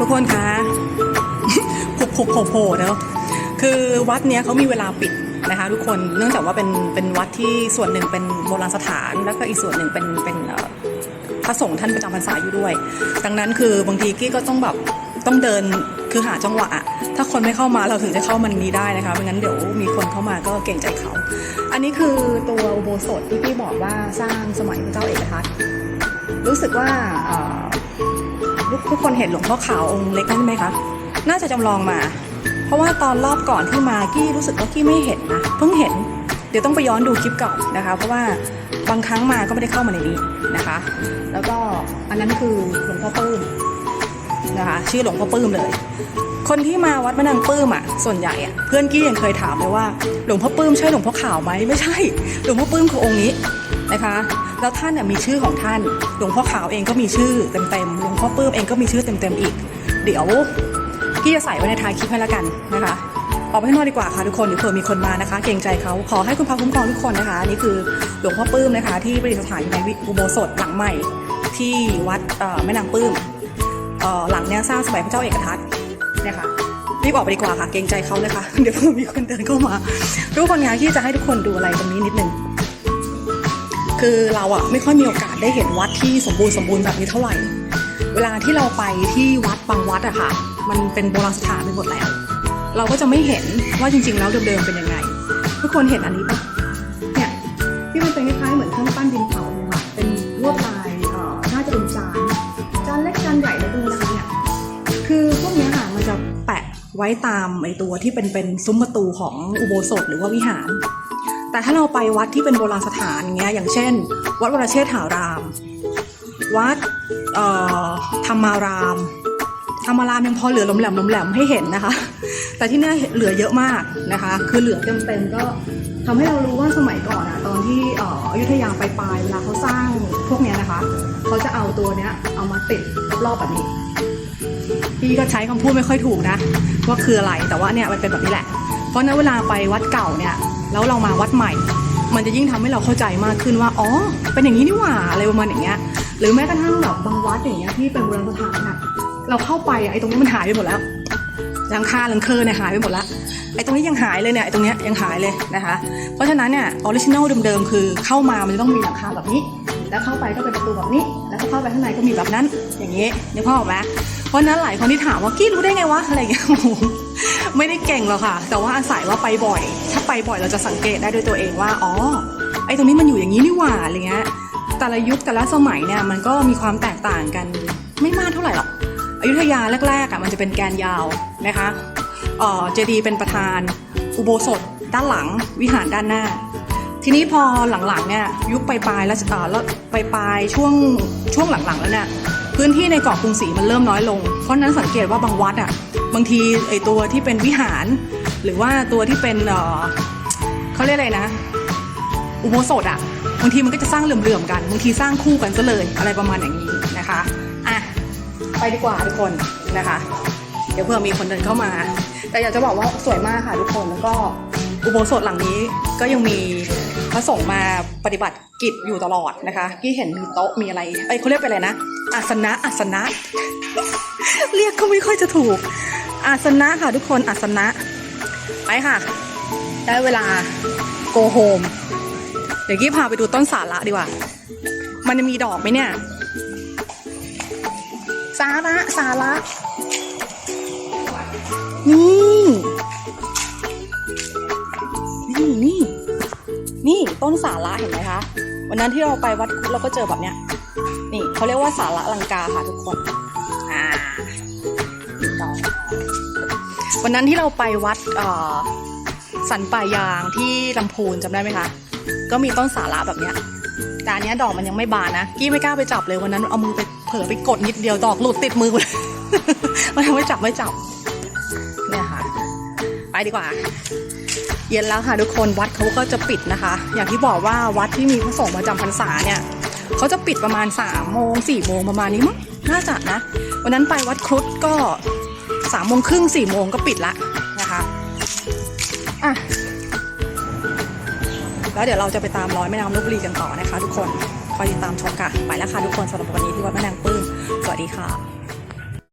ทุกคนคะโผล่โผล่โผล่เนอะคือวัดเนี้ยเขามีเวลาปิดนะคะทุกคนเนื่องจากว่าเป็นเป็นวัดที่ส่วนหนึ่งเป็นโบราณสถาน แล้วก็อีกส่วนหนึ่งเป็นเป็นพระสงฆ์ท่านประจำพรรษาอยู่ด้วย ดังนั้นคือบางทีกี้ก็ต้องแบบต้องเดินคือหาจังหวะ ถ้าคนไม่เข้ามาเราถึงจะเข้ามันนี้ได้นะคะไม่งั้นเดี๋ยวมีคนเข้ามาก็เก่งใจเขา อันนี้คือตัวอุโบสถที่พี่บอกว่าสร้างสมัยพระเจ้าเอกทัตรู้สึกว่า ทุกทุกคนเห็นหลวงพ่อขาวองค์เล็กนั่นไหมคะ น่าจะจำลองมา เพราะว่าตอนรอบก่อนที่มากี้รู้สึกว่ากี้ไม่เห็นนะเพิ่งเห็น เดี๋ยวต้องไปย้อนดูคลิปเก่านะคะ เพราะว่าบางครั้งมาก็ไม่ได้เข้ามาในนี้นะคะ แล้วก็อันนั้นคือหลวงพ่อปื้มนะคะ ชื่อหลวงพ่อปื้มเลย คนที่มาวัดมะนังปื้มอะส่วนใหญ่อะเพื่อนกี้ยังเคยถามเลยว่าหลวงพ่อปื้มใช่หลวงพ่อขาวไหมไม่ใช่ หลวงพ่อปื้มคือองค์นี้นะคะ แล้วท่านเนี่ยมีชื่อของท่านหลวงพ่อขาวเองก็มีชื่อเต็มๆหลวงพ่อปื้มเองก็มีชื่อเต็มๆอีก เดี๋ยวพี่จะใส่ไว้ในท้ายคลิปให้แล้วกันนะคะออกไปข้างนอกดีกว่าค่ะทุกคนเดี๋ยวเผื่อมีคนมานะคะ เกรงใจเขาขอให้คุณพระคุ้มครองทุกคนนะคะนี่คือหลวงพ่อปื้มนะคะ ที่ประดิษฐานอยู่ในอุโบสถหลังใหม่ ที่วัดแม่นางปื้มหลังเนี้ยสร้างสมัยพระเจ้าเอกทัตเนี่ยค่ะรีบออกไปดีกว่าค่ะเกรงใจเขานะคะ เดี๋ยวเผื่อมีคนเดินเข้ามา ทุกคนคะที่จะให้ทุกคนดูอะไรตรงนี้นิดนึง คือเราอะไม่ค่อยมีโอกาสได้เห็นวัดที่สมบูรณ์สมบูรณ์แบบนี้เท่าไหร่ เวลาที่เราไปที่วัดบางวัดอะค่ะ มันเป็นโบราณสถานไปหมดแล้ว เราก็จะไม่เห็นว่าจริง ๆ แล้วเดิมๆเป็นยังไง ทุกคนเห็นอันนี้ปะเนี่ยที่มันเป็นคล้ายๆเหมือนเครื่องปั้นดินเผาเลยค่ะเป็นลวดลายเอ่อน่าจะเป็นจานจานเล็กจานใหญ่เลยตรงนี้นะคะเนี่ยคือพวกเนี้ยค่ะมันจะแปะไว้ตามไอตัวที่เป็นเป็นซุ้มประตูของอุโบสถหรือว่าวิหาร แต่ถ้าเราไปวัดที่เป็นโบราณสถานอย่างเงี้ยอย่างเช่น วัดวรเชษฐาราม วัดธรรมารามธรรมารามยังพอเหลือหลมแหลมหลมแหลมให้เห็นนะคะ แต่ที่เนี่ยเหลือเยอะมากนะคะ คือเหลือเต็มๆก็ทำให้เรารู้ว่าสมัยก่อนอะตอนที่อยุธยาไปลายเวลาเขาสร้างพวกเนี้ยนะคะเขาจะเอาตัวเนี้ยเอามาติดรอบๆแบบนี้พี่ก็ใช้คำพูดไม่ค่อยถูกนะว่าคืออะไรแต่ว่าเนี่ยมันเป็นแบบนี้แหละ เพราะฉะนั้นเวลาไปวัดเก่าเนี่ย แล้วเรามาวัดใหม่ มันจะยิ่งทำให้เราเข้าใจมากขึ้นว่าอ๋อเป็นอย่างนี้นี่หว่าอะไรประมาณอย่างเงี้ยหรือแม้กระทั่งแบบบางวัดอย่างเงี้ยที่เป็นโบราณสถานอะเราเข้าไปอะไอ้ตรงนี้มันหายไปหมดแล้วหลังคาหลังเคอเนี่ยหายไปหมดละไอ้ตรงนี้ยังหายเลยเนี่ยไอ้ตรงเนี้ยยังหายเลยนะคะ เพราะฉะนั้นเนี่ยออริจินัลเดิมๆคือเข้ามามันจะต้องมีหลังคาแบบนี้ แล้วเข้าไปก็เป็นประตูแบบนี้ แล้วก็เข้าไปข้างในก็มีแบบนั้น อย่างนี้นึกภาพออกไหมเพราะนั้นหลายคนที่ถามว่ากี้รู้ได้ไงวะอะไรอย่างเงี้ยโอ้โหไม่ได้เก่งหรอกค่ะ แต่ว่าอาศัยว่าไปบ่อย ถ้าไปบ่อยเราจะสังเกตได้ด้วยตัวเองว่าอ๋อไอ้ตรงนี้มันอยู่อย่างนี้นี่หว่าอะไรเงี้ยแต่ละยุคแต่ละสมัยเนี่ยมันก็มีความแตกต่างกันไม่มากเท่าไหร่หรอกอยุธยาแรกๆอะมันจะเป็นแกนยาวนะคะเออเจดีย์เป็นประธาน อุโบสถด้านหลังวิหารด้านหน้า ทีนี้พอหลังๆเนี่ยยุคปลายๆแล้วเอ่อแล้วปลายๆช่วงช่วงหลังๆแล้วเนี่ยพื้นที่ในเกาะกรุงศรีมันเริ่มน้อยลง เพราะนั้นสังเกตว่าบางวัดอะบางทีไอตัวที่เป็นวิหาร หรือว่าตัวที่เป็นเออเขาเรียกอะไรนะ อุโบสถอะบางทีมันก็จะสร้างเหลื่อมๆกันบางทีสร้างคู่กันซะเลยอะไรประมาณอย่างนี้นะคะอะไปดีกว่าทุกคนนะคะ เดี๋ยวเพื่อมีคนเดินเข้ามา แต่อยากจะบอกว่าสวยมากค่ะทุกคนแล้วก็ อุโบสถหลังนี้ก็ยังมีพระสงฆ์มาปฏิบัติกิจอยู่ตลอดนะคะที่เห็นมีโต๊ะมีอะไรเอ้ยเขาเรียกไปนอะไรนะ อาสนะอาสนะ เรียกก็ไม่ค่อยจะถูก อาสนะค่ะทุกคนอาสนะ ไปค่ะ ได้เวลา go home เดี๋ยวกี้พาไปดูต้นสาระดีกว่า มันจะมีดอกไหมเนี่ย สาระสาระนี่ ต้นสาระเห็นไหมคะ วันนั้นที่เราไปวัดคุดเราก็เจอแบบเนี้ย นี่เขาเรียกว่าสาระลังกาค่ะทุกคน อ่าดอกวันนั้นที่เราไปวัดสันป่ายางที่ลำพูนจำได้ไหมคะ ก็มีต้นสาระแบบเนี้ยแต่อันเนี้ยดอกมันยังไม่บานนะ กี้ไม่กล้าไปจับเลยวันนั้นเอามือไปเผลอไปกดนิดเดียวดอกหลุดติดมือเลยมันยังไม่จับไม่จับ ดีกว่า เย็นแล้วค่ะทุกคนวัดเขาก็จะปิดนะคะ อย่างที่บอกว่าวัดที่มีพระสงฆ์มาจำพรรษาเนี่ยเขาจะปิดประมาณ3ามโมงสี่โมงประมาณนี้มั้งน่าจะนะ วันนั้นไปวัดครุฑก็สามโมงครึ่งสี่โมงก็ปิดละนะคะอะแล้วเดี๋ยวเราจะไปตามร้อยแม่น้ำลบบุรีกันต่อนะคะ ทุกคนคอยติดตามชมค่ะ ไปแล้วค่ะทุกคนสำหรับวันนี้ที่วัดแม่นางปื้มสวัสดีค่ะ